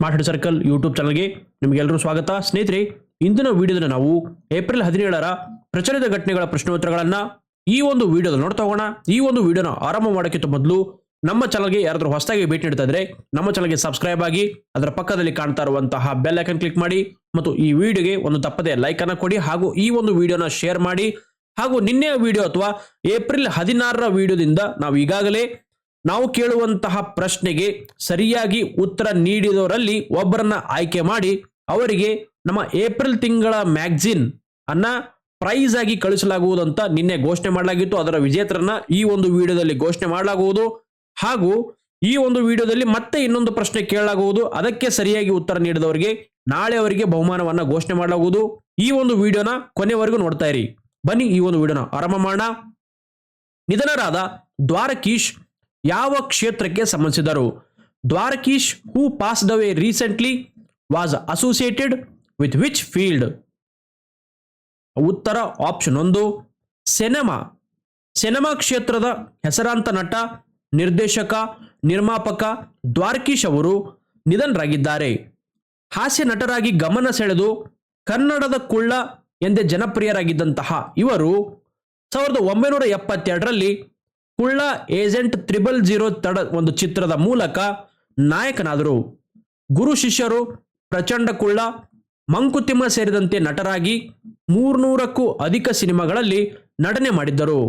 Smart circle YouTube ಚಾನಲ್ಗೆ ನಿಮಗೆಲ್ಲರೂ ಸ್ವಾಗತ. ಸ್ನೇಹಿತರೆ, ಇಂದಿನ ವಿಡಿಯೋದಲ್ಲಿ ನಾವು ಏಪ್ರಿಲ್ ಹದಿನೇಳರ ಪ್ರಚಲಿತ ಘಟನೆಗಳ ಪ್ರಶ್ನೋತ್ತರಗಳನ್ನು ಈ ಒಂದು ವಿಡಿಯೋದಲ್ಲಿ ನೋಡ್ತಾ ಹೋಗೋಣ. ಈ ಒಂದು ವಿಡಿಯೋನ ಆರಂಭ ಮಾಡೋಕ್ಕಿಂತ ಮೊದಲು ನಮ್ಮ ಚಾನಲ್ಗೆ ಯಾರಾದರೂ ಹೊಸದಾಗಿ ಭೇಟಿ ನೀಡ್ತಾ ಇದ್ರೆ ನಮ್ಮ ಚಾನಲ್ಗೆ ಸಬ್ಸ್ಕ್ರೈಬ್ ಆಗಿ ಅದರ ಪಕ್ಕದಲ್ಲಿ ಕಾಣ್ತಾ ಇರುವಂತಹ ಬೆಲ್ ಐಕನ್ ಕ್ಲಿಕ್ ಮಾಡಿ ಮತ್ತು ಈ ವಿಡಿಯೋಗೆ ಒಂದು ತಪ್ಪದೆ ಲೈಕ್ ಅನ್ನು ಕೊಡಿ ಹಾಗೂ ಈ ಒಂದು ವಿಡಿಯೋನ ಶೇರ್ ಮಾಡಿ ಹಾಗೂ ನಿನ್ನೆಯ ವಿಡಿಯೋ ಅಥವಾ ಏಪ್ರಿಲ್ ಹದಿನಾರರ ವಿಡಿಯೋದಿಂದ ನಾವು ಈಗಾಗಲೇ ನಾವು ಕೇಳುವಂತಹ ಪ್ರಶ್ನೆಗೆ ಸರಿಯಾಗಿ ಉತ್ತರ ನೀಡಿದವರಲ್ಲಿ ಒಬ್ಬರನ್ನ ಆಯ್ಕೆ ಮಾಡಿ ಅವರಿಗೆ ನಮ್ಮ ಏಪ್ರಿಲ್ ತಿಂಗಳ ಮ್ಯಾಗ್ಝಿನ್ ಅನ್ನ ಪ್ರೈಸ್ ಆಗಿ ಕಳಿಸಲಾಗುವುದು ನಿನ್ನೆ ಘೋಷಣೆ ಮಾಡಲಾಗಿತ್ತು. ಅದರ ವಿಜೇತರನ್ನ ಈ ಒಂದು ವಿಡಿಯೋದಲ್ಲಿ ಘೋಷಣೆ ಮಾಡಲಾಗುವುದು. ಹಾಗೂ ಈ ಒಂದು ವಿಡಿಯೋದಲ್ಲಿ ಮತ್ತೆ ಇನ್ನೊಂದು ಪ್ರಶ್ನೆ ಕೇಳಲಾಗುವುದು. ಅದಕ್ಕೆ ಸರಿಯಾಗಿ ಉತ್ತರ ನೀಡಿದವರಿಗೆ ನಾಳೆ ಅವರಿಗೆ ಬಹುಮಾನವನ್ನ ಘೋಷಣೆ ಮಾಡಲಾಗುವುದು. ಈ ಒಂದು ವಿಡಿಯೋನ ಕೊನೆವರೆಗೂ ನೋಡ್ತಾ ಇರಿ. ಬನ್ನಿ ಈ ಒಂದು ವಿಡಿಯೋನ ಆರಂಭ ಮಾಡೋಣ. ನಿಧನರಾದ ದ್ವಾರಕೀಶ್ ಯಾವ ಕ್ಷೇತ್ರಕ್ಕೆ ಸಂಬಂಧಿಸಿದರು? Dwarakish who passed away recently was associated with which field ಉತ್ತರ ಆಪ್ಷನ್ ಒಂದು, ಸಿನೆಮಾ. ಸಿನೆಮಾ ಕ್ಷೇತ್ರದ ಹೆಸರಾಂತ ನಟ, ನಿರ್ದೇಶಕ, ನಿರ್ಮಾಪಕ ದ್ವಾರಕೀಶ್ ಅವರು ನಿಧನರಾಗಿದ್ದಾರೆ. ಹಾಸ್ಯ ನಟರಾಗಿ ಗಮನ ಸೆಳೆದು ಕನ್ನಡದ ಕುಳ್ಳ ಎಂದೇ ಜನಪ್ರಿಯರಾಗಿದ್ದಂತಹ ಇವರು ಸಾವಿರದ ಒಂಬೈನೂರ ಎಪ್ಪತ್ತೆರಡರಲ್ಲಿ ಕುಳ್ಳ ಏಜೆಂಟ್ ತ್ರಿಬಲ್ ಜೀರೋ ತಡ ಒಂದು ಚಿತ್ರದ ಮೂಲಕ ನಾಯಕನಾದರು. ಗುರು ಶಿಷ್ಯರು ಪ್ರಚಂಡ ಕುಳ್ಳ, ಮಂಕುತಿಮ್ಮ ಸೇರಿದಂತೆ ನಟರಾಗಿ ಮೂರ್ನೂರಕ್ಕೂ ಅಧಿಕ ಸಿನಿಮಾಗಳಲ್ಲಿ ನಟನೆ ಮಾಡಿದ್ದರು.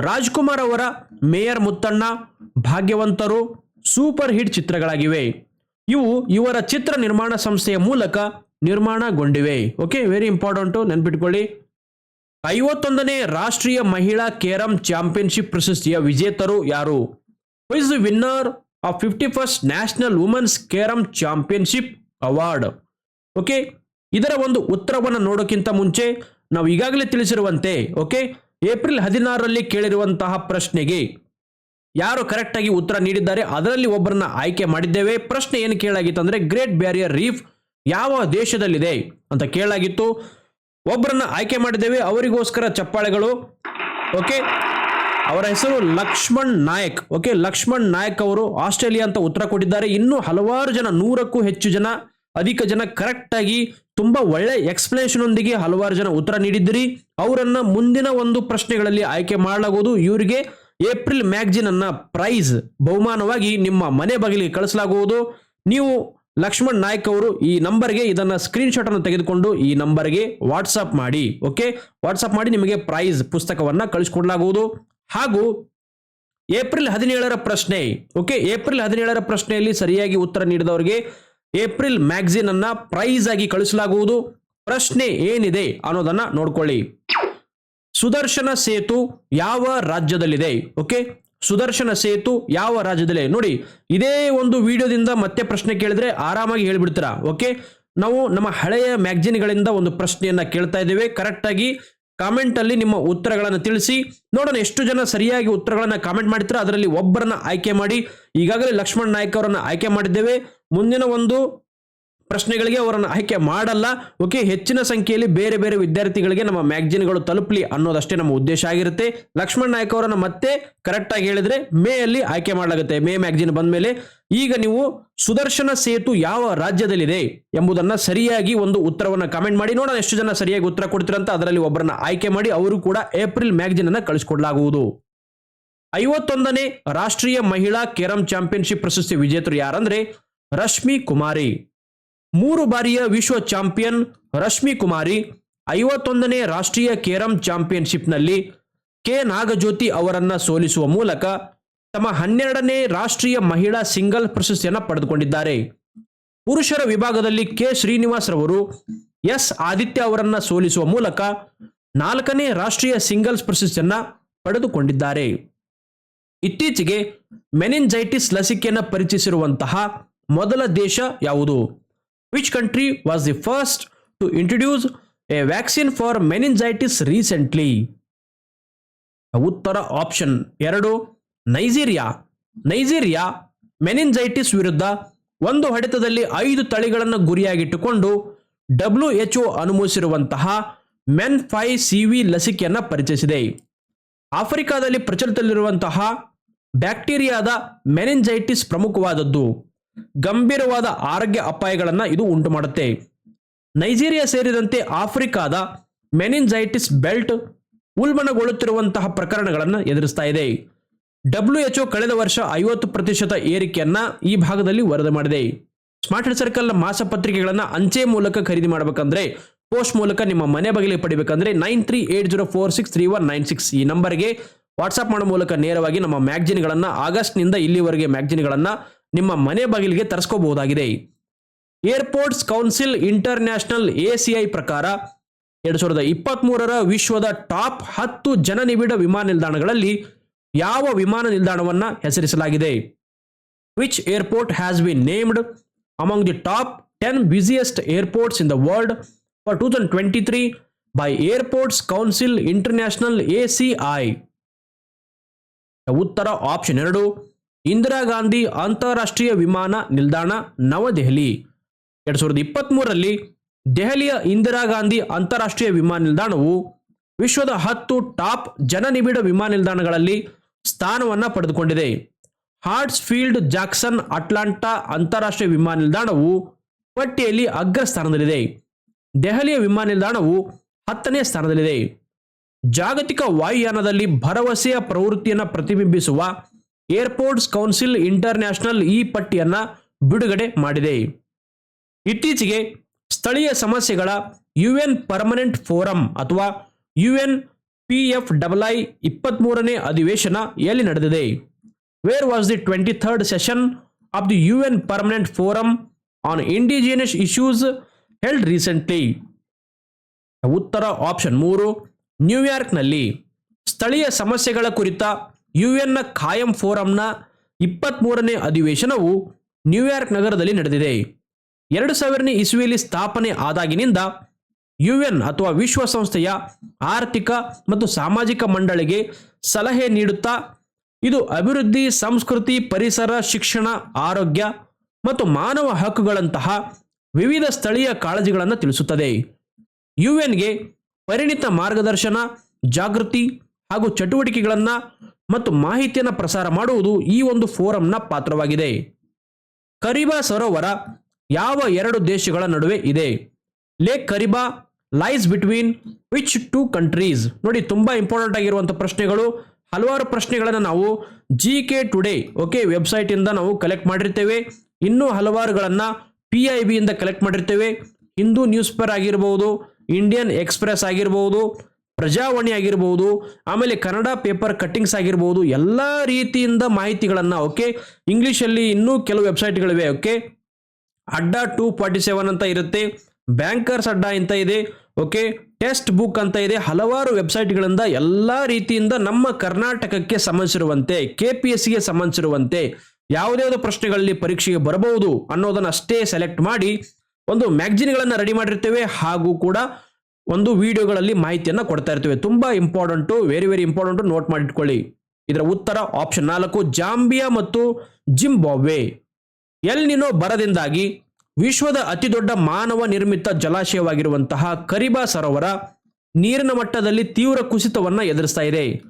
ರಾಜ್ಕುಮಾರ್ ಅವರ mayor Muthanna, Bhagyavantharu super hit ಚಿತ್ರಗಳಾಗಿವೆ. ಇವು ಇವರ ಚಿತ್ರ ನಿರ್ಮಾಣ ಸಂಸ್ಥೆಯ ಮೂಲಕ ನಿರ್ಮಾಣಗೊಂಡಿವೆ. ಓಕೆ, ವೆರಿ ಇಂಪಾರ್ಟೆಂಟು, ನೆನ್ಪಿಟ್ಕೊಳ್ಳಿ. ಐವತ್ತೊಂದನೇ ರಾಷ್ಟ್ರೀಯ ಮಹಿಳಾ ಕೇರಂ ಚಾಂಪಿಯನ್ಶಿಪ್ ಪ್ರಶಸ್ತಿಯ ವಿಜೇತರು ಯಾರು? Is the winner of fifty first national women's carrom championship award. Okay, ಇದರ ಒಂದು ಉತ್ತರವನ್ನು ನೋಡೋಕ್ಕಿಂತ ಮುಂಚೆ ನಾವು ಈಗಾಗಲೇ ತಿಳಿಸಿರುವಂತೆ, ಓಕೆ, ಏಪ್ರಿಲ್ ಹದಿನಾರರಲ್ಲಿ ಕೇಳಿರುವಂತಹ ಪ್ರಶ್ನೆಗೆ ಯಾರು ಕರೆಕ್ಟಾಗಿ ಉತ್ತರ ನೀಡಿದ್ದಾರೆ, ಅದರಲ್ಲಿ ಒಬ್ಬರನ್ನ ಆಯ್ಕೆ ಮಾಡಿದ್ದೇವೆ. ಪ್ರಶ್ನೆ ಏನು ಕೇಳಾಗಿತ್ತು ಅಂದರೆ, ಗ್ರೇಟ್ ಬ್ಯಾರಿಯರ್ ರೀಫ್ ಯಾವ ದೇಶದಲ್ಲಿದೆ? ಅಂತ ಕೇಳಾಗಿತ್ತು. ಒಬ್ಬರನ್ನ ಆಯ್ಕೆ ಮಾಡಿದ್ದೇವೆ, ಅವರಿಗೋಸ್ಕರ ಚಪ್ಪಾಳೆಗಳು, ಓಕೆ? ಅವರ ಹೆಸರು ಲಕ್ಷ್ಮಣ್ ನಾಯಕ್, ಓಕೆ? ಲಕ್ಷ್ಮಣ್ ನಾಯಕ್ ಅವರು ಆಸ್ಟ್ರೇಲಿಯಾ ಅಂತ ಉತ್ತರ ಕೊಟ್ಟಿದ್ದಾರೆ. ಇನ್ನೂ ಹಲವಾರು ಜನ, ನೂರಕ್ಕೂ ಹೆಚ್ಚು ಜನ, ಅಧಿಕ ಜನ ಕರೆಕ್ಟ್ ಆಗಿ ತುಂಬಾ ಒಳ್ಳೆ ಎಕ್ಸ್ಪ್ಲನೇಷನ್ ಒಂದಿಗೆ ಹಲವಾರು ಜನ ಉತ್ತರ ನೀಡಿದ್ದೀರಿ. ಅವರನ್ನ ಮುಂದಿನ ಒಂದು ಪ್ರಶ್ನೆಗಳಲ್ಲಿ ಆಯ್ಕೆ ಮಾಡಲಾಗುವುದು. ಇವರಿಗೆ ಏಪ್ರಿಲ್ ಮ್ಯಾಗ್ಜಿನ್ ಅನ್ನ ಪ್ರೈಸ್ ಬಹುಮಾನವಾಗಿ ನಿಮ್ಮ ಮನೆ ಬಾಗಿಲಿಗೆ ಕಳಿಸಲಾಗುವುದು. ನೀವು ಲಕ್ಷ್ಮಣ್ ನಾಯ್ಕ್ ಅವರು ಈ ನಂಬರ್ಗೆ ಇದನ್ನ ಸ್ಕ್ರೀನ್ ಶಾಟ್ ಅನ್ನು ತೆಗೆದುಕೊಂಡು ಈ ನಂಬರ್ಗೆ ವಾಟ್ಸಪ್ ಮಾಡಿ ಓಕೆ ವಾಟ್ಸಪ್ ಮಾಡಿ ನಿಮಗೆ ಪ್ರೈಸ್ ಪುಸ್ತಕವನ್ನ ಕಳಿಸ್ಕೊಡ್ಲಾಗುವುದು. ಹಾಗೂ ಏಪ್ರಿಲ್ ಹದಿನೇಳರ ಪ್ರಶ್ನೆ ಓಕೆ ಏಪ್ರಿಲ್ ಹದಿನೇಳರ ಪ್ರಶ್ನೆಯಲ್ಲಿ ಸರಿಯಾಗಿ ಉತ್ತರ ನೀಡಿದವರಿಗೆ ಏಪ್ರಿಲ್ ಮ್ಯಾಗ್ಝಿನ್ ಅನ್ನ ಪ್ರೈಸ್ ಆಗಿ ಕಳಿಸಲಾಗುವುದು. ಪ್ರಶ್ನೆ ಏನಿದೆ ಅನ್ನೋದನ್ನ ನೋಡ್ಕೊಳ್ಳಿ. ಸುದರ್ಶನ ಸೇತು ಯಾವ ರಾಜ್ಯದಲ್ಲಿದೆ ಓಕೆ ಸುದರ್ಶನ ಸೇತು ಯಾವ ರಾಜ್ಯದಲ್ಲಿ? ನೋಡಿ, ಇದೇ ಒಂದು ವಿಡಿಯೋದಿಂದ ಮತ್ತೆ ಪ್ರಶ್ನೆ ಕೇಳಿದ್ರೆ ಆರಾಮಾಗಿ ಹೇಳ್ಬಿಡ್ತೀರಾ? ಓಕೆ? ನಾವು ನಮ್ಮ ಹಳೆಯ ಮ್ಯಾಗ್ಜಿನ್ಗಳಿಂದ ಒಂದು ಪ್ರಶ್ನೆಯನ್ನ ಕೇಳ್ತಾ ಇದ್ದೇವೆ. ಕರೆಕ್ಟಾಗಿ ಕಾಮೆಂಟ್ ಅಲ್ಲಿ ನಿಮ್ಮ ಉತ್ತರಗಳನ್ನು ತಿಳಿಸಿ. ನೋಡೋಣ ಎಷ್ಟು ಜನ ಸರಿಯಾಗಿ ಉತ್ತರಗಳನ್ನ ಕಾಮೆಂಟ್ ಮಾಡ್ತೀರಾ? ಅದರಲ್ಲಿ ಒಬ್ಬರನ್ನ ಆಯ್ಕೆ ಮಾಡಿ. ಈಗಾಗಲೇ ಲಕ್ಷ್ಮಣ್ ನಾಯ್ಕ ಅವರನ್ನ ಆಯ್ಕೆ ಮಾಡಿದ್ದೇವೆ. ಮುಂದಿನ ಒಂದು ಪ್ರಶ್ನೆಗಳಿಗೆ ಅವರನ್ನು ಆಯ್ಕೆ ಮಾಡಲ್ಲ. ಓಕೆ, ಹೆಚ್ಚಿನ ಸಂಖ್ಯೆಯಲ್ಲಿ ಬೇರೆ ಬೇರೆ ವಿದ್ಯಾರ್ಥಿಗಳಿಗೆ ನಮ್ಮ ಮ್ಯಾಗ್ಜಿನ್ಗಳು ತಲುಪಲಿ ಅನ್ನೋದಷ್ಟೇ ನಮ್ಮ ಉದ್ದೇಶ ಆಗಿರುತ್ತೆ. ಲಕ್ಷ್ಮಣ್ ನಾಯಕ್ ಅವರನ್ನು ಮತ್ತೆ ಕರೆಕ್ಟ್ ಆಗಿ ಹೇಳಿದ್ರೆ ಮೇ ಅಲ್ಲಿ ಆಯ್ಕೆ ಮಾಡಲಾಗುತ್ತೆ. ಮೇ ಮ್ಯಾಗ್ಜಿನ್ ಬಂದ ಮೇಲೆ ಈಗ ನೀವು ಸುದರ್ಶನ ಸೇತು ಯಾವ ರಾಜ್ಯದಲ್ಲಿದೆ ಎಂಬುದನ್ನ ಸರಿಯಾಗಿ ಒಂದು ಉತ್ತರವನ್ನು ಕಮೆಂಟ್ ಮಾಡಿ. ನೋಡೋಣ ಎಷ್ಟು ಜನ ಸರಿಯಾಗಿ ಉತ್ತರ ಕೊಡ್ತಿರಂತ ಅದರಲ್ಲಿ ಒಬ್ಬರನ್ನ ಆಯ್ಕೆ ಮಾಡಿ ಅವರು ಕೂಡ ಏಪ್ರಿಲ್ ಮ್ಯಾಗ್ಜಿನ್ ಅನ್ನು ಕಳಿಸ್ಕೊಡ್ಲಾಗುವುದು. ಐವತ್ತೊಂದನೇ ರಾಷ್ಟ್ರೀಯ ಮಹಿಳಾ ಕೇರಂ ಚಾಂಪಿಯನ್ಶಿಪ್ ಪ್ರಶಸ್ತಿ ವಿಜೇತರು ಯಾರಂದ್ರೆ ರಶ್ಮಿ ಕುಮಾರಿ. ಮೂರು ಬಾರಿಯ ವಿಶ್ವ ಚಾಂಪಿಯನ್ ರಶ್ಮಿ ಕುಮಾರಿ, ಐವತ್ತೊಂದನೇ ರಾಷ್ಟ್ರೀಯ ಕೇರಂ ಚಾಂಪಿಯನ್ಶಿಪ್ನಲ್ಲಿ ಕೆ. ನಾಗಜ್ಯೋತಿ ಅವರನ್ನು ಸೋಲಿಸುವ ಮೂಲಕ ತಮ್ಮ ಹನ್ನೆರಡನೇ ರಾಷ್ಟ್ರೀಯ ಮಹಿಳಾ ಸಿಂಗಲ್ ಪ್ರಶಸ್ತಿಯನ್ನು ಪಡೆದುಕೊಂಡಿದ್ದಾರೆ. ಪುರುಷರ ವಿಭಾಗದಲ್ಲಿ ಕೆ. ಶ್ರೀನಿವಾಸ್ ರವರು, ಎಸ್. ಆದಿತ್ಯ ಅವರನ್ನ ಸೋಲಿಸುವ ಮೂಲಕ ನಾಲ್ಕನೇ ರಾಷ್ಟ್ರೀಯ ಸಿಂಗಲ್ಸ್ ಪ್ರಶಸ್ತಿಯನ್ನ ಪಡೆದುಕೊಂಡಿದ್ದಾರೆ. ಇತ್ತೀಚೆಗೆ ಮೆನಿನ್ಜೈಟಿಸ್ ಲಸಿಕೆಯನ್ನು ಪರಿಚಯಿಸಿರುವಂತಹ ಮೊದಲ ದೇಶ ಯಾವುದು? Which country was the first to introduce a vaccine for meningitis recently? ಉತ್ತರ ಆಪ್ಷನ್ ಎರಡು, ನೈಜೀರಿಯಾ. ನೈಜೀರಿಯಾ ಮೆನಿಂಜೈಟಿಸ್ ವಿರುದ್ಧ ಒಂದು ಹೊಡೆತದಲ್ಲಿ ಐದು ತಳಿಗಳನ್ನು ಗುರಿಯಾಗಿಟ್ಟುಕೊಂಡು ಡಬ್ಲ್ಯೂ ಎಚ್ ಅನುಮೋದಿಸಿರುವಂತಹ ಮೆನ್ ಫೈ ಸಿ ವಿ ಲಸಿಕೆಯನ್ನು ಪರಿಚಯಿಸಿದೆ. ಆಫ್ರಿಕಾದಲ್ಲಿ ಪ್ರಚಲಿತದಲ್ಲಿರುವಂತಹ ಬ್ಯಾಕ್ಟೀರಿಯಾದ ಮೆನಿಂಜೈಟಿಸ್ ಪ್ರಮುಖವಾದದ್ದು. ಗಂಭೀರವಾದ ಆರೋಗ್ಯ ಅಪಾಯಗಳನ್ನು ಇದು ಉಂಟು ಮಾಡುತ್ತೆ ನೈಜೀರಿಯಾ ಸೇರಿದಂತೆ ಆಫ್ರಿಕಾದ ಮೆನಿನ್ಜೈಟಿಸ್ ಬೆಲ್ಟ್ ಉಲ್ಬಣಗೊಳ್ಳುತ್ತಿರುವಂತಹ ಪ್ರಕರಣಗಳನ್ನು ಎದುರಿಸ್ತಾ ಇದೆ. ಡಬ್ಲ್ಯೂ ಎಚ್ಒ ಕಳೆದ ವರ್ಷ ಐವತ್ತು ಪ್ರತಿಶತ ಏರಿಕೆಯನ್ನ ಈ ಭಾಗದಲ್ಲಿ ವರದಿ ಮಾಡಿದೆ. ಸ್ಮಾರ್ಟ್ ಸರ್ಕಲ್ನ ಮಾಸಪತ್ರಿಕೆಗಳನ್ನು ಅಂಚೆ ಮೂಲಕ ಖರೀದಿ ಮಾಡಬೇಕಂದ್ರೆ, ಪೋಸ್ಟ್ ಮೂಲಕ ನಿಮ್ಮ ಮನೆ ಬಗೆಗೆ ಪಡಿಬೇಕಂದ್ರೆ nine three eight zero four six three one nine six ಈ ನಂಬರ್ಗೆ ವಾಟ್ಸ್ಆಪ್ ಮಾಡೋ ಮೂಲಕ ನೇರವಾಗಿ ನಮ್ಮ ಮ್ಯಾಗ್ಜಿನ್ಗಳನ್ನು, ಆಗಸ್ಟ್ನಿಂದ ಇಲ್ಲಿವರೆಗೆ ಮ್ಯಾಗ್ಜಿನ್ಗಳನ್ನು ನಿಮ್ಮ ಮನೆ ಬಾಗಿಲಿಗೆ ತರಿಸ್ಕೋಬಹುದಾಗಿದೆ. ಏರ್ಪೋರ್ಟ್ಸ್ ಕೌನ್ಸಿಲ್ ಇಂಟರ್ನ್ಯಾಷನಲ್ ಎಸಿಐ ಪ್ರಕಾರ ಎರಡು ಸಾವಿರದ ಇಪ್ಪತ್ತ್ಮೂರರ ವಿಶ್ವದ ಟಾಪ್ ಹತ್ತು ಜನನಿಬಿಡ ವಿಮಾನ ನಿಲ್ದಾಣಗಳಲ್ಲಿ ಯಾವ ವಿಮಾನ ನಿಲ್ದಾಣವನ್ನು ಹೆಸರಿಸಲಾಗಿದೆ? Which airport has been named among the top ten busiest airports in the world for two thousand twenty three by airports council international A C I. ಉತ್ತರ ಆಪ್ಷನ್ ಎರಡು ಇಂದಿರಾ ಗಾಂಧಿ ಅಂತಾರಾಷ್ಟ್ರೀಯ ವಿಮಾನ ನಿಲ್ದಾಣ ನವದೆಹಲಿ. ಎರಡು ಸಾವಿರದ ಇಪ್ಪತ್ತ್ಮೂರರಲ್ಲಿ ದೆಹಲಿಯ ಇಂದಿರಾ ಗಾಂಧಿ ಅಂತಾರಾಷ್ಟ್ರೀಯ ವಿಮಾನ ನಿಲ್ದಾಣವು ವಿಶ್ವದ ಹತ್ತು ಟಾಪ್ ಜನನಿಬಿಡ ವಿಮಾನ ನಿಲ್ದಾಣಗಳಲ್ಲಿ ಸ್ಥಾನವನ್ನು ಪಡೆದುಕೊಂಡಿದೆ. ಹಾರ್ಟ್ಸ್ ಫೀಲ್ಡ್ ಜಾಕ್ಸನ್ ಅಟ್ಲಾಂಟಾ ಅಂತಾರಾಷ್ಟ್ರೀಯ ವಿಮಾನ ನಿಲ್ದಾಣವು ಪಟ್ಟಿಯಲ್ಲಿ ಅಗ್ರ ಸ್ಥಾನದಲ್ಲಿದೆ. ದೆಹಲಿಯ ವಿಮಾನ ನಿಲ್ದಾಣವು ಹತ್ತನೇ ಸ್ಥಾನದಲ್ಲಿದೆ. ಜಾಗತಿಕ ವಾಯುಯಾನದಲ್ಲಿ ಭರವಸೆಯ ಪ್ರವೃತ್ತಿಯನ್ನು ಪ್ರತಿಬಿಂಬಿಸುವ ಏರ್ಪೋರ್ಟ್ಸ್ ಕೌನ್ಸಿಲ್ ಇಂಟರ್ನ್ಯಾಷನಲ್ ಈ ಪಟ್ಟಿಯನ್ನ ಬಿಡುಗಡೆ ಮಾಡಿದೆ. ಇತ್ತೀಚೆಗೆ ಸ್ಥಳೀಯ ಸಮಸ್ಯೆಗಳ ಯುಎನ್ ಪರ್ಮನೆಂಟ್ ಫೋರಂ ಅಥವಾ UN P F double I ಇಪ್ಪತ್ತ್ಮೂರನೇ ಅಧಿವೇಶನ ಎಲ್ಲಿ ನಡೆದಿದೆ? Where was the twenty third session of the UN permanent forum on indigenous issues held recently ಉತ್ತರ ಆಪ್ಷನ್ ಮೂರು, ನ್ಯೂಯಾರ್ಕ್ನಲ್ಲಿ ಸ್ಥಳೀಯ ಸಮಸ್ಯೆಗಳ ಕುರಿತ ಯುಎನ್ನ ಖಾಯಂ ಫೋರಂನ ಇಪ್ಪತ್ತ್ಮೂರನೇ ಅಧಿವೇಶನವು ನ್ಯೂಯಾರ್ಕ್ ನಗರದಲ್ಲಿ ನಡೆದಿದೆ. ಎರಡು ಸಾವಿರನೇ ಇಸುವಿಯಲ್ಲಿ ಸ್ಥಾಪನೆ ಆದಾಗಿನಿಂದ ಯುಎನ್ ಅಥವಾ ವಿಶ್ವಸಂಸ್ಥೆಯ ಆರ್ಥಿಕ ಮತ್ತು ಸಾಮಾಜಿಕ ಮಂಡಳಿಗೆ ಸಲಹೆ ನೀಡುತ್ತಾ, ಇದು ಅಭಿವೃದ್ಧಿ, ಸಂಸ್ಕೃತಿ, ಪರಿಸರ, ಶಿಕ್ಷಣ, ಆರೋಗ್ಯ ಮತ್ತು ಮಾನವ ಹಕ್ಕುಗಳಂತಹ ವಿವಿಧ ಸ್ಥಳೀಯ ಕಾಳಜಿಗಳನ್ನು ತಿಳಿಸುತ್ತದೆ. ಯುಎನ್ಗೆ ಪರಿಣಿತ ಮಾರ್ಗದರ್ಶನ, ಜಾಗೃತಿ ಹಾಗೂ ಚಟುವಟಿಕೆಗಳನ್ನು ಮತ್ತು ಮಾಹಿತಿಯನ್ನು ಪ್ರಸಾರ ಮಾಡುವುದು ಈ ಒಂದು ಫೋರಂನ ಪಾತ್ರವಾಗಿದೆ. ಕರಿಬಾ ಸರೋವರ ಯಾವ ಎರಡು ದೇಶಗಳ ನಡುವೆ ಇದೆ? Lake Kariba lies between which two countries ನೋಡಿ, ತುಂಬಾ ಇಂಪಾರ್ಟೆಂಟ್ ಆಗಿರುವಂಥ ಪ್ರಶ್ನೆಗಳು. ಹಲವಾರು ಪ್ರಶ್ನೆಗಳನ್ನು ನಾವು ಜಿ ಕೆ ಟುಡೇ ಓಕೆ ವೆಬ್ಸೈಟಿಂದ ನಾವು ಕಲೆಕ್ಟ್ ಮಾಡಿರ್ತೇವೆ. ಇನ್ನೂ ಹಲವಾರುಗಳನ್ನು ಪಿ ಐ ಬಿಯಿಂದ ಕಲೆಕ್ಟ್ ಮಾಡಿರ್ತೇವೆ. ಹಿಂದೂ ನ್ಯೂಸ್ ಪೇಪರ್ ಆಗಿರ್ಬೋದು ಇಂಡಿಯನ್ ಎಕ್ಸ್ಪ್ರೆಸ್ ಆಗಿರ್ಬೋದು ಪ್ರಜಾವಾಣಿ ಆಗಿರ್ಬೋದು, ಆಮೇಲೆ ಕನ್ನಡ ಪೇಪರ್ ಕಟ್ಟಿಂಗ್ಸ್ ಆಗಿರ್ಬೋದು, ಎಲ್ಲ ರೀತಿಯಿಂದ ಮಾಹಿತಿಗಳನ್ನು, ಓಕೆ? ಇಂಗ್ಲೀಷಲ್ಲಿ ಇನ್ನೂ ಕೆಲವು ವೆಬ್ಸೈಟ್ಗಳಿವೆ, okay? Adda two forty seven ಅಂತ ಇರುತ್ತೆ, ಬ್ಯಾಂಕರ್ಸ್ ಅಡ್ಡ ಅಂತ ಇದೆ, ಓಕೆ? ಟೆಸ್ಟ್ ಬುಕ್ ಅಂತ ಇದೆ, ಹಲವಾರು ವೆಬ್ಸೈಟ್ಗಳಿಂದ ಎಲ್ಲ ರೀತಿಯಿಂದ ನಮ್ಮ ಕರ್ನಾಟಕಕ್ಕೆ ಸಂಬಂಧಿಸಿರುವಂತೆ ಕೆ ಪಿ ಎಸ್ ಸಿಗೆ ಸಂಬಂಧಿಸಿರುವಂತೆ ಯಾವುದ್ಯಾವುದು ಪ್ರಶ್ನೆಗಳಲ್ಲಿ ಪರೀಕ್ಷೆಗೆ ಬರಬಹುದು ಅನ್ನೋದನ್ನು ಅಷ್ಟೇ ಸೆಲೆಕ್ಟ್ ಮಾಡಿ, ಒಂದು ಮ್ಯಾಗ್ಜಿನ್ಗಳನ್ನು ರೆಡಿ ಮಾಡಿರ್ತೇವೆ, ಹಾಗೂ ಕೂಡ ಒಂದು ವಿಡಿಯೋಗಳಲ್ಲಿ ಮಾಹಿತಿಯನ್ನು ಕೊಡ್ತಾ ಇರ್ತೇವೆ. ತುಂಬಾ important very very important note ಮಾಡಿಟ್ಕೊಳ್ಳಿ. ಇದರ ಉತ್ತರ ಆಪ್ಷನ್ ನಾಲ್ಕು, ಜಾಂಬಿಯಾ ಮತ್ತು ಜಿಂಬಾಬ್ವೆ. ಎಲ್ ನಿನೋ ಬರದಿಂದಾಗಿ ವಿಶ್ವದ ಅತಿದೊಡ್ಡ ಮಾನವ ನಿರ್ಮಿತ ಜಲಾಶಯವಾಗಿರುವಂತಹ ಕರಿಬಾ ಸರೋವರ ನೀರಿನ ಮಟ್ಟದಲ್ಲಿ ತೀವ್ರ ಕುಸಿತವನ್ನು ಎದುರಿಸ್ತಾ ಇದೆ.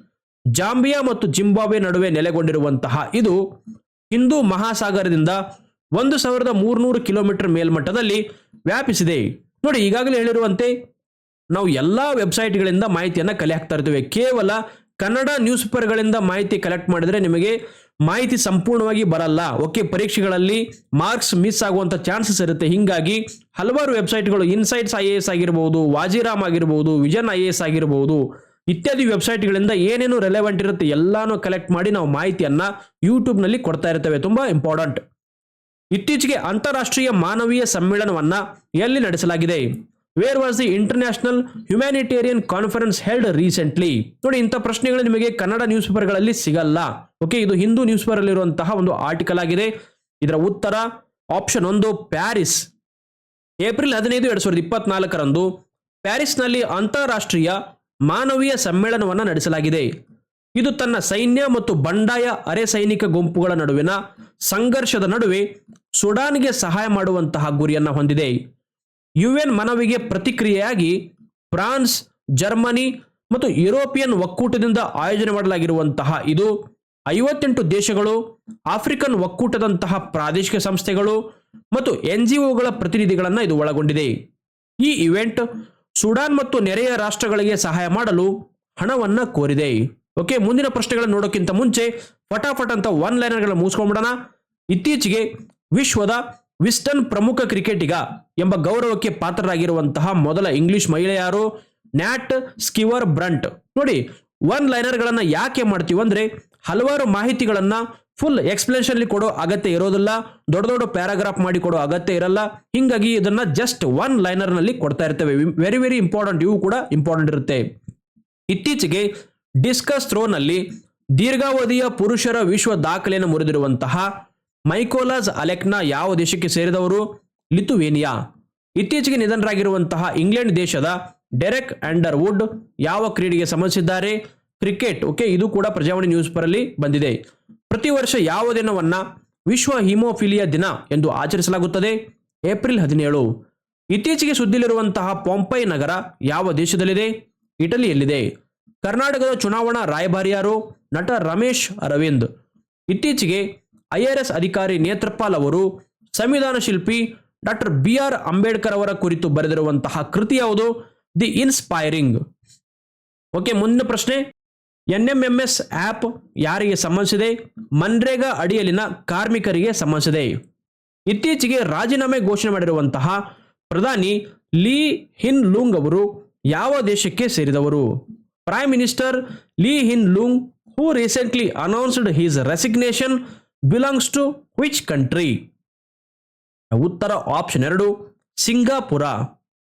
ಜಾಂಬಿಯಾ ಮತ್ತು ಜಿಂಬಾಬ್ವೆ ನಡುವೆ ನೆಲೆಗೊಂಡಿರುವಂತಹ ಇದು ಹಿಂದೂ ಮಹಾಸಾಗರದಿಂದ ಒಂದು ಸಾವಿರದ ಮೂರ್ನೂರು ಕಿಲೋಮೀಟರ್ ಮೇಲ್ಮಟ್ಟದಲ್ಲಿ ವ್ಯಾಪಿಸಿದೆ. ನೋಡಿ, ಈಗಾಗಲೇ ಹೇಳಿರುವಂತೆ ನಾವು ಎಲ್ಲ ವೆಬ್ಸೈಟ್ಗಳಿಂದ ಮಾಹಿತಿಯನ್ನು ಕಲೆ ಹಾಕ್ತಾ ಇರ್ತೇವೆ. ಕೇವಲ ಕನ್ನಡ ನ್ಯೂಸ್ ಪೇಪರ್ಗಳಿಂದ ಮಾಹಿತಿ ಕಲೆಕ್ಟ್ ಮಾಡಿದರೆ ನಿಮಗೆ ಮಾಹಿತಿ ಸಂಪೂರ್ಣವಾಗಿ ಬರಲ್ಲ. ಓಕೆ ಪರೀಕ್ಷೆಗಳಲ್ಲಿ ಮಾರ್ಕ್ಸ್ ಮಿಸ್ ಆಗುವಂಥ ಚಾನ್ಸಸ್ ಇರುತ್ತೆ. ಹಿಂಗಾಗಿ ಹಲವಾರು ವೆಬ್ಸೈಟ್ಗಳು ಇನ್ಸೈಟ್ಸ್ ಐ ಎ ಎಸ್ ಆಗಿರ್ಬೋದು, ವಾಜಿರಾಮ್ ಆಗಿರ್ಬೋದು, ವಿಜನ್ ಐ ಎ ಎಸ್ ಆಗಿರ್ಬೋದು, ಇತ್ಯಾದಿ ವೆಬ್ಸೈಟ್ಗಳಿಂದ ಏನೇನು ರೆಲೆವೆಂಟ್ ಇರುತ್ತೆ ಎಲ್ಲಾನು ಕಲೆಕ್ಟ್ ಮಾಡಿ ನಾವು ಮಾಹಿತಿಯನ್ನು ಯೂಟ್ಯೂಬ್ನಲ್ಲಿ ಕೊಡ್ತಾ ಇರ್ತೇವೆ. ತುಂಬ ಇಂಪಾರ್ಟೆಂಟ್ ಇತ್ತೀಚೆಗೆ ಅಂತಾರಾಷ್ಟ್ರೀಯ ಮಾನವೀಯ ಸಮ್ಮೇಳನವನ್ನು ಎಲ್ಲಿ ನಡೆಸಲಾಗಿದೆ? Where was the international humanitarian conference held recently ನೋಡಿ, ಇಂಥ ಪ್ರಶ್ನೆಗಳು ನಿಮಗೆ ಕನ್ನಡ ನ್ಯೂಸ್ ಪೇಪರ್ಗಳಲ್ಲಿ ಸಿಗಲ್ಲ. ಓಕೆ ಇದು ಹಿಂದೂ ನ್ಯೂಸ್ ಪೇಪರ್ ಇರುವಂತಹ ಒಂದು ಆರ್ಟಿಕಲ್ ಆಗಿದೆ. ಇದರ ಉತ್ತರ ಆಪ್ಷನ್ ಒಂದು ಪ್ಯಾರಿಸ್ ಏಪ್ರಿಲ್ ಹದಿನೈದು, ಎರಡ್ ಸಾವಿರದ ಇಪ್ಪತ್ನಾಲ್ಕರಂದು ಪ್ಯಾರಿಸ್ನಲ್ಲಿ ಅಂತಾರಾಷ್ಟ್ರೀಯ ಮಾನವೀಯ ಸಮ್ಮೇಳನವನ್ನು ನಡೆಸಲಾಗಿದೆ. ಇದು ತನ್ನ ಸೈನ್ಯ ಮತ್ತು ಬಂಡಾಯ ಅರೆ ಸೈನಿಕ ಗುಂಪುಗಳ ನಡುವಿನ ಸಂಘರ್ಷದ ನಡುವೆ ಸುಡಾನ್ಗೆ ಸಹಾಯ ಮಾಡುವಂತಹ ಗುರಿಯನ್ನು ಹೊಂದಿದೆ. ಯುಎನ್ ಮನವಿಗೆ ಪ್ರತಿಕ್ರಿಯೆಯಾಗಿ ಫ್ರಾನ್ಸ್, ಜರ್ಮನಿ ಮತ್ತು ಯುರೋಪಿಯನ್ ಒಕ್ಕೂಟದಿಂದ ಆಯೋಜನೆ ಮಾಡಲಾಗಿರುವಂತಹ ಇದು ಐವತ್ತೆಂಟು ದೇಶಗಳು, ಆಫ್ರಿಕನ್ ಒಕ್ಕೂಟದಂತಹ ಪ್ರಾದೇಶಿಕ ಸಂಸ್ಥೆಗಳು ಮತ್ತು ಎನ್ ಜಿ ಒಗಳ ಪ್ರತಿನಿಧಿಗಳನ್ನು ಇದು ಒಳಗೊಂಡಿದೆ. ಈ ಇವೆಂಟ್ ಸುಡಾನ್ ಮತ್ತು ನೆರೆಯ ರಾಷ್ಟ್ರಗಳಿಗೆ ಸಹಾಯ ಮಾಡಲು ಹಣವನ್ನು ಕೋರಿದೆ. ಓಕೆ, ಮುಂದಿನ ಪ್ರಶ್ನೆಗಳನ್ನು ನೋಡೋಕ್ಕಿಂತ ಮುಂಚೆ ಫಟಾಫಟ್ ಅಂತ ಒನ್ ಲೈನರ್ಗಳನ್ನು ಮುಗಿಸ್ಕೊಂಡ್ಬಿಡೋಣ ಇತ್ತೀಚೆಗೆ ವಿಶ್ವದ ವಿಸ್ಟನ್ ಪ್ರಮುಖ ಕ್ರಿಕೆಟಿಗ ಎಂಬ ಗೌರವಕ್ಕೆ ಪಾತ್ರರಾಗಿರುವಂತಹ ಮೊದಲ ಇಂಗ್ಲಿಷ್ ಮಹಿಳೆ ಯಾರು? ನ್ಯಾಟ್ ಸ್ಕಿವರ್ ಬ್ರಂಟ್. ನೋಡಿ ಒನ್ ಲೈನರ್ಗಳನ್ನ ಯಾಕೆ ಮಾಡ್ತೀವಿ ಅಂದ್ರೆ, ಹಲವಾರು ಮಾಹಿತಿಗಳನ್ನ ಫುಲ್ ಎಕ್ಸ್ಪ್ಲೇಷನ್ ಕೊಡೋ ಅಗತ್ಯ ಇರೋದಿಲ್ಲ, ದೊಡ್ಡ ದೊಡ್ಡ ಪ್ಯಾರಾಗ್ರಾಫ್ ಮಾಡಿ ಕೊಡೋ ಅಗತ್ಯ ಇರಲ್ಲ. ಹಿಂಗಾಗಿ ಇದನ್ನ ಜಸ್ಟ್ ಒನ್ ಲೈನರ್ನಲ್ಲಿ ಕೊಡ್ತಾ ಇರ್ತೇವೆ. ವೆರಿ ವೆರಿ ಇಂಪಾರ್ಟೆಂಟ್ ಇವು ಕೂಡ ಇಂಪಾರ್ಟೆಂಟ್ ಇರುತ್ತೆ. ಇತ್ತೀಚೆಗೆ ಡಿಸ್ಕಸ್ ಥ್ರೋನಲ್ಲಿ ದೀರ್ಘಾವಧಿಯ ಪುರುಷರ ವಿಶ್ವ ದಾಖಲೆಯನ್ನು ಮುರಿದಿರುವಂತಹ ಮೈಕೋಲಾಸ್ ಅಲೆಕ್ನಾ ಯಾವ ದೇಶಕ್ಕೆ ಸೇರಿದವರು? ಲಿಥುವೇನಿಯಾ. ಇತ್ತೀಚೆಗೆ ನಿಧನರಾಗಿರುವಂತಹ ಇಂಗ್ಲೆಂಡ್ ದೇಶದ ಡೆರೆಕ್ ಅಂಡರ್ವುಡ್ ಯಾವ ಕ್ರೀಡೆಗೆ ಸಂಬಂಧಿಸಿದ್ದಾರೆ? ಕ್ರಿಕೆಟ್. ಓಕೆ, ಇದು ಕೂಡ ಪ್ರಜಾವಾಣಿ ನ್ಯೂಸ್ ಪರಲ್ಲಿ ಬಂದಿದೆ. ಪ್ರತಿ ವರ್ಷ ಯಾವ ದಿನವನ್ನ ವಿಶ್ವ ಹಿಮೋಫಿಲಿಯಾ ದಿನ ಎಂದು ಆಚರಿಸಲಾಗುತ್ತದೆ? ಏಪ್ರಿಲ್ ಹದಿನೇಳು. ಇತ್ತೀಚೆಗೆ ಸುದ್ದಿಲಿರುವಂತಹ ಪೊಂಪೈ ನಗರ ಯಾವ ದೇಶದಲ್ಲಿದೆ? ಇಟಲಿಯಲ್ಲಿದೆ. ಕರ್ನಾಟಕದ ಚುನಾವಣಾ ರಾಯಭಾರಿಯಾರು ನಟ ರಮೇಶ್ ಅರವಿಂದ್. ಇತ್ತೀಚೆಗೆ ಐಆರ್ಎಸ್ ಅಧಿಕಾರಿ ನೇತ್ರಪಾಲ್ ಅವರು, ಸಂವಿಧಾನ ಶಿಲ್ಪಿ ಡಾಕ್ಟರ್ ಬಿ ಆರ್ ಅಂಬೇಡ್ಕರ್ ಅವರ ಕುರಿತು ಬರೆದಿರುವಂತಹ ಕೃತಿ ಯಾವುದು? The inspiring. ಓಕೆ, ಮುಂದಿನ ಪ್ರಶ್ನೆ. N M M S app ಯಾರಿಗೆ ಸಂಬಂಧಿಸಿದೆ? ಮನ್ರೇಗಾ ಅಡಿಯಲ್ಲಿನ ಕಾರ್ಮಿಕರಿಗೆ ಸಂಬಂಧಿಸಿದೆ. ಇತ್ತೀಚೆಗೆ ರಾಜೀನಾಮೆ ಘೋಷಣೆ ಮಾಡಿರುವಂತಹ ಪ್ರಧಾನಿ ಲೀ ಹಿನ್ ಲೂಂಗ್ ಅವರು ಯಾವ ದೇಶಕ್ಕೆ ಸೇರಿದವರು? Prime minister Lee Hsien Loong who recently announced his resignation belongs to which country ಉತ್ತರ ಆಪ್ಷನ್ ಎರಡು, ಸಿಂಗಾಪುರ.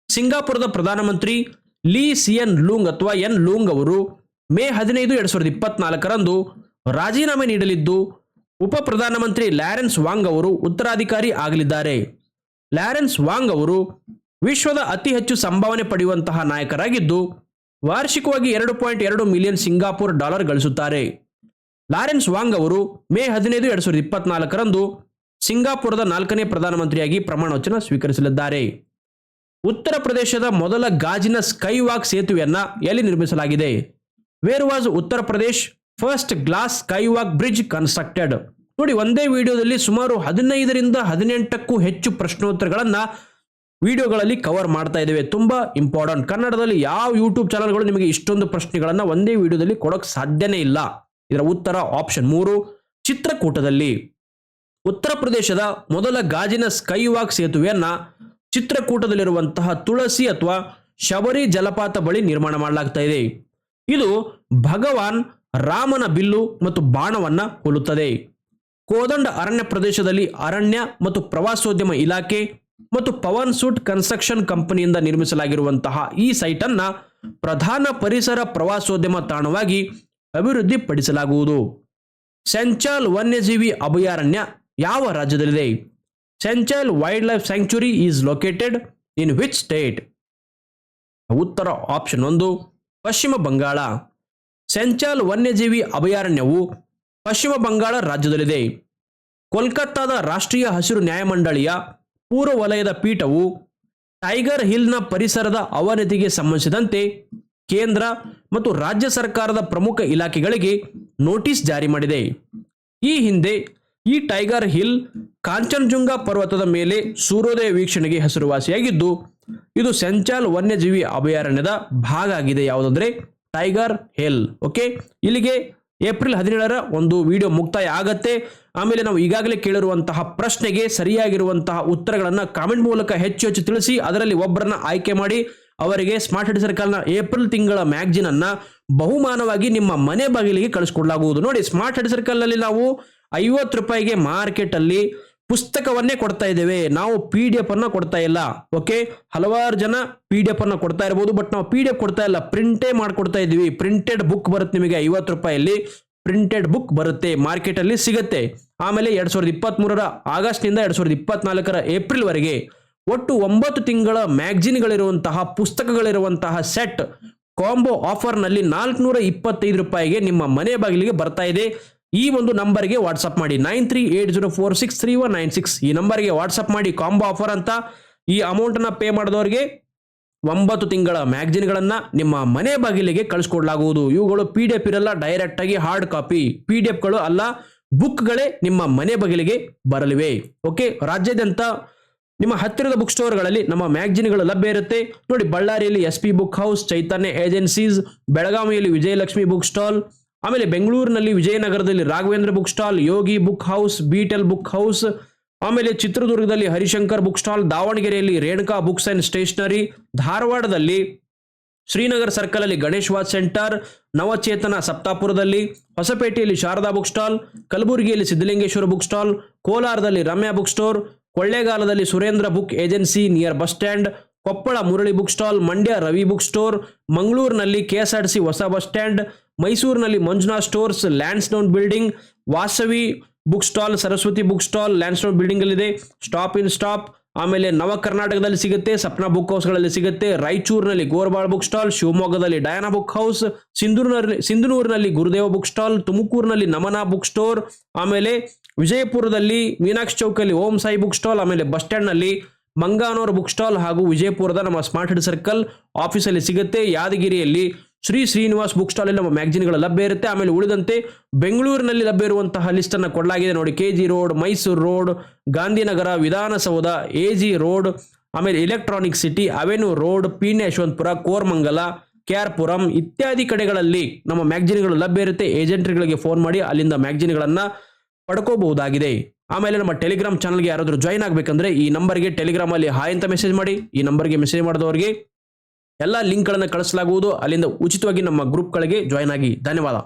ಸಿಂಗಾಪುರದ ಪ್ರಧಾನಮಂತ್ರಿ ಲೀ ಸಿಯನ್ ಲೂಂಗ್ ಅಥವಾ ಎನ್ ಲೂಂಗ್ ಅವರು ಮೇ ಹದಿನೈದು ಎರಡ್ ಸಾವಿರದ ಇಪ್ಪತ್ನಾಲ್ಕರಂದು ರಾಜೀನಾಮೆ ನೀಡಲಿದ್ದು, ಉಪ ಪ್ರಧಾನಮಂತ್ರಿ ಲ್ಯಾರೆನ್ಸ್ ವಾಂಗ್ ಅವರು ಉತ್ತರಾಧಿಕಾರಿ ಆಗಲಿದ್ದಾರೆ. ಲ್ಯಾರೆನ್ಸ್ ವಾಂಗ್ ಅವರು ವಿಶ್ವದ ಅತಿ ಹೆಚ್ಚು ಸಂಭಾವನೆ ಪಡೆಯುವಂತಹ ನಾಯಕರಾಗಿದ್ದು, ವಾರ್ಷಿಕವಾಗಿ ಎರಡು ಪಾಯಿಂಟ್ ಎರಡು ಮಿಲಿಯನ್ ಸಿಂಗಾಪುರ್ ಡಾಲರ್ ಗಳಿಸುತ್ತಾರೆ. ಲಾರೆನ್ಸ್ ವಾಂಗ್ ಅವರು ಮೇ ಹದಿನೈದು ಎರಡು ಸಾವಿರದ ಇಪ್ಪತ್ನಾಲ್ಕರಂದು ಸಿಂಗಾಪುರದ ನಾಲ್ಕನೇ ಪ್ರಧಾನಮಂತ್ರಿಯಾಗಿ ಪ್ರಮಾಣ ವಚನ ಸ್ವೀಕರಿಸಲಿದ್ದಾರೆ. ಉತ್ತರ ಪ್ರದೇಶದ ಮೊದಲ ಗಾಜಿನ ಸ್ಕೈವಾಕ್ ಸೇತುವೆಯನ್ನು ಎಲ್ಲಿ ನಿರ್ಮಿಸಲಾಗಿದೆ? Where was Uttar Pradesh first glass skywalk bridge constructed ನೋಡಿ, ಒಂದೇ ವಿಡಿಯೋದಲ್ಲಿ ಸುಮಾರು ಹದಿನೈದರಿಂದ ಹದಿನೆಂಟಕ್ಕೂ ಹೆಚ್ಚು ಪ್ರಶ್ನೋತ್ತರಗಳನ್ನು ವಿಡಿಯೋಗಳಲ್ಲಿ ಕವರ್ ಮಾಡ್ತಾ ಇದ್ದೇವೆ. ತುಂಬ ಇಂಪಾರ್ಟೆಂಟ್ ಕನ್ನಡದಲ್ಲಿ ಯಾವ ಯೂಟ್ಯೂಬ್ ಚಾನಲ್ಗಳು ನಿಮಗೆ ಇಷ್ಟೊಂದು ಪ್ರಶ್ನೆಗಳನ್ನು ಒಂದೇ ವಿಡಿಯೋದಲ್ಲಿ ಕೊಡೋಕೆ ಸಾಧ್ಯನೇ ಇಲ್ಲ. ಇದರ ಉತ್ತರ ಆಪ್ಷನ್ ಮೂರು, ಚಿತ್ರಕೂಟದಲ್ಲಿ. ಉತ್ತರ ಪ್ರದೇಶದ ಮೊದಲ ಗಾಜಿನ ಸ್ಕೈವಾಕ್ ಸೇತುವೆಯನ್ನ ಚಿತ್ರಕೂಟದಲ್ಲಿರುವಂತಹ ತುಳಸಿ ಅಥವಾ ಶಬರಿ ಜಲಪಾತ ಬಳಿ ನಿರ್ಮಾಣ ಮಾಡಲಾಗ್ತಾ ಇದೆ. ಇದು ಭಗವಾನ್ ರಾಮನ ಬಿಲ್ಲು ಮತ್ತು ಬಾಣವನ್ನ ಹೋಲುತ್ತದೆ ಕೋದಂಡ ಅರಣ್ಯ ಪ್ರದೇಶದಲ್ಲಿ ಅರಣ್ಯ ಮತ್ತು ಪ್ರವಾಸೋದ್ಯಮ ಇಲಾಖೆ ಮತ್ತು ಪವನ್ ಸೂಟ್ ಕನ್ಸ್ಟ್ರಕ್ಷನ್ ಕಂಪನಿಯಿಂದ ನಿರ್ಮಿಸಲಾಗಿರುವಂತಹ ಈ ಸೈಟ್ ಅನ್ನ ಪ್ರಧಾನ ಪರಿಸರ ಪ್ರವಾಸೋದ್ಯಮ ತಾಣವಾಗಿ ಅಭಿವೃದ್ಧಿಪಡಿಸಲಾಗುವುದು. ಸೆಂಚಾಲ್ ವನ್ಯಜೀವಿ ಅಭಯಾರಣ್ಯ ಯಾವ ರಾಜ್ಯದಲ್ಲಿದೆ? Senchal wildlife sanctuary is located in which state? ಉತ್ತರ ಆಪ್ಷನ್ ಒಂದು, ಪಶ್ಚಿಮ ಬಂಗಾಳ. ಸೆಂಚಾಲ್ ವನ್ಯಜೀವಿ ಅಭಯಾರಣ್ಯವು ಪಶ್ಚಿಮ ಬಂಗಾಳ ರಾಜ್ಯದಲ್ಲಿದೆ. ಕೋಲ್ಕತ್ತಾದ ರಾಷ್ಟ್ರೀಯ ಹಸಿರು ನ್ಯಾಯಮಂಡಳಿಯ ಪೂರ್ವ ವಲಯದ ಪೀಠವು ಟೈಗರ್ ಹಿಲ್ನ ಪರಿಸರದ ಅವನತಿಗೆ ಸಂಬಂಧಿಸಿದಂತೆ ಕೇಂದ್ರ ಮತ್ತು ರಾಜ್ಯ ಸರ್ಕಾರದ ಪ್ರಮುಖ ಇಲಾಖೆಗಳಿಗೆ ನೋಟಿಸ್ ಜಾರಿ ಮಾಡಿದೆ. ಈ ಹಿಂದೆ ಈ ಟೈಗರ್ ಹಿಲ್ ಕಾಂಚನಜುಂಗ ಪರ್ವತದ ಮೇಲೆ ಸೂರ್ಯೋದಯ ವೀಕ್ಷಣೆಗೆ ಹೆಸರುವಾಸಿಯಾಗಿದ್ದು, ಇದು ಸೆಂಚಾಲ್ ವನ್ಯಜೀವಿ ಅಭಯಾರಣ್ಯದ ಭಾಗ ಆಗಿದೆ. ಯಾವುದಂದ್ರೆ ಟೈಗರ್ ಹಿಲ್, ಓಕೆ? ಇಲ್ಲಿಗೆ ಏಪ್ರಿಲ್ ಹದಿನೇಳರ ಒಂದು ವಿಡಿಯೋ ಮುಕ್ತಾಯ ಆಗತ್ತೆ. ಆಮೇಲೆ ನಾವು ಈಗಾಗಲೇ ಕೇಳಿರುವಂತಹ ಪ್ರಶ್ನೆಗೆ ಸರಿಯಾಗಿರುವಂತಹ ಉತ್ತರಗಳನ್ನು ಕಾಮೆಂಟ್ ಮೂಲಕ ಹೆಚ್ಚು ಹೆಚ್ಚು ತಿಳಿಸಿ, ಅದರಲ್ಲಿ ಒಬ್ಬರನ್ನ ಆಯ್ಕೆ ಮಾಡಿ ಅವರಿಗೆ ಸ್ಮಾರ್ಟ್ ಸಿಟಿ ಸರ್ಕಲ್ನ ಏಪ್ರಿಲ್ ತಿಂಗಳ ಮ್ಯಾಗ್ಜಿನ್ ಅನ್ನ ಬಹುಮಾನವಾಗಿ ನಿಮ್ಮ ಮನೆ ಬಾಗಿಲಿಗೆ ಕಳಿಸ್ಕೊಡ್ಲಾಗುವುದು. ನೋಡಿ ಸ್ಮಾರ್ಟ್ ಸಿಟಿ ಸರ್ಕಲ್ನಲ್ಲಿ ನಾವು ಐವತ್ತು ರೂಪಾಯಿಗೆ ಮಾರ್ಕೆಟ್ ಅಲ್ಲಿ ಪುಸ್ತಕವನ್ನೇ ಕೊಡ್ತಾ ಇದ್ದೇವೆ. ನಾವು ಪಿ ಡಿ ಎಫ್ ಅನ್ನ ಕೊಡ್ತಾ ಇಲ್ಲ. ಓಕೆ ಹಲವಾರು ಜನ ಪಿ ಡಿ ಎಫ್ ಅನ್ನ ಕೊಡ್ತಾ ಇರಬಹುದು ಬಟ್ ನಾವು ಪಿ ಡಿ ಎಫ್ ಕೊಡ್ತಾ ಇಲ್ಲ. ಪ್ರಿಂಟೇ ಮಾಡ್ಕೊಡ್ತಾ ಇದೀವಿ ಪ್ರಿಂಟೆಡ್ ಬುಕ್ ಬರುತ್ತೆ ನಿಮಗೆ ಐವತ್ತು ರೂಪಾಯಲ್ಲಿ. ಪ್ರಿಂಟೆಡ್ ಬುಕ್ ಬರುತ್ತೆ. ಮಾರ್ಕೆಟ್ ಅಲ್ಲಿ ಸಿಗುತ್ತೆ. ಆಮೇಲೆ ಎರಡ್ ಸಾವಿರದ ಇಪ್ಪತ್ತ್ ಮೂರರ ಆಗಸ್ಟ್ನಿಂದ ಎರಡ್ ಸಾವಿರದ ಇಪ್ಪತ್ನಾಲ್ಕರ ಏಪ್ರಿಲ್ ವರೆಗೆ ಒಟ್ಟು ಒಂಬತ್ತು ತಿಂಗಳ ಮ್ಯಾಗ್ಜಿನ್ಗಳಿರುವಂತಹ ಪುಸ್ತಕಗಳಿರುವಂತಹ ಸೆಟ್ ಕಾಂಬೋ ಆಫರ್ನಲ್ಲಿ ನಾಲ್ಕುನೂರ ಇಪ್ಪತ್ತೈದು ರೂಪಾಯಿಗೆ ನಿಮ್ಮ ಮನೆ ಬಾಗಿಲಿಗೆ ಬರ್ತಾ ಇದೆ. ಈ ಒಂದು ನಂಬರ್ಗೆ ವಾಟ್ಸಪ್ ಮಾಡಿ. Nine three eight zero four six three one nine six ಈ ನಂಬರ್ಗೆ ವಾಟ್ಸಪ್ ಮಾಡಿ ಕಾಂಬೋ ಆಫರ್ ಅಂತ. ಈ ಅಮೌಂಟನ್ನು ಪೇ ಮಾಡಿದವರಿಗೆ ಒಂಬತ್ತು ತಿಂಗಳ ಮ್ಯಾಗ್ಜಿನ್ಗಳನ್ನು ನಿಮ್ಮ ಮನೆ ಬಾಗಿಲಿಗೆ ಕಳಿಸ್ಕೊಡ್ಲಾಗುವುದು. ಇವುಗಳು ಪಿ ಡಿ ಎಫ್ ಇರಲ್ಲ, ಡೈರೆಕ್ಟ್ ಆಗಿ ಹಾರ್ಡ್ ಕಾಪಿ. ಪಿ ಡಿ ಎಫ್ಗಳು ಅಲ್ಲ, ಬುಕ್ಗಳೇ ನಿಮ್ಮ ಮನೆ ಬಾಗಿಲಿಗೆ ಬರಲಿವೆ. ಓಕೆ, ರಾಜ್ಯಾದ್ಯಂತ ನಿಮ್ಮ ಹತ್ತಿರದ ಬುಕ್ ಸ್ಟೋರ್ಗಳಲ್ಲಿ ನಮ್ಮ ಮ್ಯಾಗಜಿನ್ಗಳು ಲಭ್ಯ ಇರುತ್ತೆ. ನೋಡಿ, ಬಳ್ಳಾರಿಯಲ್ಲಿ S P book house Chaitanya agencies ಬೆಳಗಾವಿಯಲ್ಲಿ ವಿಜಯಲಕ್ಷ್ಮಿ ಬುಕ್ ಸ್ಟಾಲ್ ಆಮೇಲೆ ಬೆಂಗಳೂರಿನಲ್ಲಿ ವಿಜಯನಗರದಲ್ಲಿ Raghavendra book stall Yogi book house ಬಿಟಲ್ book house ಆಮೇಲೆ ಚಿತ್ರದುರ್ಗದಲ್ಲಿ ಹರಿಶಂಕರ್ ಬುಕ್ ಸ್ಟಾಲ್ ದಾವಣಗೆರೆಯಲ್ಲಿ ರೇಣುಕಾ ಬುಕ್ಸ್ ಅಂಡ್ ಸ್ಟೇಷನರಿ ಧಾರವಾಡದಲ್ಲಿ ಶ್ರೀನಗರ್ ಸರ್ಕಲ್ ಅಲ್ಲಿ ಗಣೇಶ್ ವಾಚ್ ಸೆಂಟರ್ ನವಚೇತನ ಸಪ್ತಾಪುರದಲ್ಲಿ ಹೊಸಪೇಟೆಯಲ್ಲಿ ಶಾರದಾ ಬುಕ್ ಸ್ಟಾಲ್ ಕಲಬುರಗಿಯಲ್ಲಿ ಸಿದ್ದಲಿಂಗೇಶ್ವರ ಬುಕ್ ಸ್ಟಾಲ್ ಕೋಲಾರದಲ್ಲಿ Ramya book store ಕೊಳ್ಳೇಗಾಲದಲ್ಲಿ Surendra book agency near bus stand, Koppal Murali book stall, Mandya Ravi book store, ಮಂಗಳೂರಿನಲ್ಲಿ ಕೆಎಸ್ಆರ್ಸಿ ಹೊಸ ಬಸ್ ಸ್ಟ್ಯಾಂಡ್, ಮೈಸೂರಿನಲ್ಲಿ ಮಂಜುನಾ stores Lansdowne building, Vasavi book stall, Saraswati book stall Lansdowne building ಅಲ್ಲಿದೆ stop in stop. ಆಮೇಲೆ ನವ ಕರ್ನಾಟಕದಲ್ಲಿ ಸಿಗುತ್ತೆ, Sapna book ಹೌಸ್ಗಳಲ್ಲಿ ಸಿಗುತ್ತೆ, ರಾಯಚೂರಿನಲ್ಲಿ ಗೋರ್ಬಾಳ್ ಬುಕ್ ಸ್ಟಾಲ್, ಶಿವಮೊಗ್ಗದಲ್ಲಿ ಡಯಾನಾ ಬುಕ್ ಹೌಸ್, ಸಿಂಧೂರಿನಲ್ಲಿ, ಸಿಂಧನೂರಿನಲ್ಲಿ ಗುರುದೇವ ಬುಕ್ ಸ್ಟಾಲ್, ತುಮಕೂರಿನಲ್ಲಿ ನಮನ ಬುಕ್ ಸ್ಟೋರ್, ಆಮೇಲೆ ವಿಜಯಪುರದಲ್ಲಿ ಮೀನಾಕ್ಷಿ ಚೌಕಲ್ಲಿ ಓಂ ಸಾಯಿ ಬುಕ್ ಸ್ಟಾಲ್, ಆಮೇಲೆ ಬಸ್ ಸ್ಟ್ಯಾಂಡ್ನಲ್ಲಿ ಮಂಗಾನೋರ್ ಬುಕ್ ಸ್ಟಾಲ್ ಹಾಗೂ ವಿಜಯಪುರದ ನಮ್ಮ ಸ್ಮಾರ್ಟ್ ಹೆಡ್ ಸರ್ಕಲ್ ಆಫೀಸಲ್ಲಿ ಸಿಗುತ್ತೆ. ಯಾದಗಿರಿಯಲ್ಲಿ ಶ್ರೀ ಶ್ರೀನಿವಾಸ್ ಬುಕ್ ಸ್ಟಾಲ್ ನಮ್ಮ ಮ್ಯಾಗಜಿನ್ಗಳು ಲಭ್ಯ ಇರುತ್ತೆ. ಆಮೇಲೆ ಉಳಿದಂತೆ ಬೆಂಗಳೂರಿನಲ್ಲಿ ಲಭ್ಯ ಇರುವಂತಹ ಲಿಸ್ಟ್ ಅನ್ನು ಕೊಡಲಾಗಿದೆ ನೋಡಿ. K G road, Mysuru road, Gandhinagar Vidhana Soudha A G road, ಆಮೇಲೆ electronic city avenue road, Peenya Yeshwanthpur, Koramangala K R Puram ಇತ್ಯಾದಿ ಕಡೆಗಳಲ್ಲಿ ನಮ್ಮ ಮ್ಯಾಗಜಿನ್ಗಳು ಲಭ್ಯ ಇರುತ್ತೆ. ಏಜೆಂಟ್ಗಳಿಗೆ ಫೋನ್ ಮಾಡಿ ಅಲ್ಲಿಂದ ಮ್ಯಾಗಜಿನ್ಗಳನ್ನು ಪಡ್ಕೋಬಹುದಾಗಿದೆ. ಆಮೇಲೆ ನಮ್ಮ ಟೆಲಿಗ್ರಾಮ್ ಚಾನಲ್ಗೆ ಯಾರಾದರೂ ಜಾಯ್ನ್ ಆಗಬೇಕಂದ್ರೆ ಈ ನಂಬರ್ಗೆ ಟೆಲಿಗ್ರಾಮಲ್ಲಿ ಹಾಯ್ ಅಂತ ಮೆಸೇಜ್ ಮಾಡಿ, ಈ ನಂಬರ್ಗೆ ಮೆಸೇಜ್ ಮಾಡಿದವರಿಗೆ ಎಲ್ಲ ಲಿಂಕ್ಗಳನ್ನು ಕಳಿಸಲಾಗುವುದು. ಅಲ್ಲಿಂದ ಉಚಿತವಾಗಿ ನಮ್ಮ ಗ್ರೂಪ್ಗಳಿಗೆ ಜಾಯ್ನ್ ಆಗಿ. ಧನ್ಯವಾದ.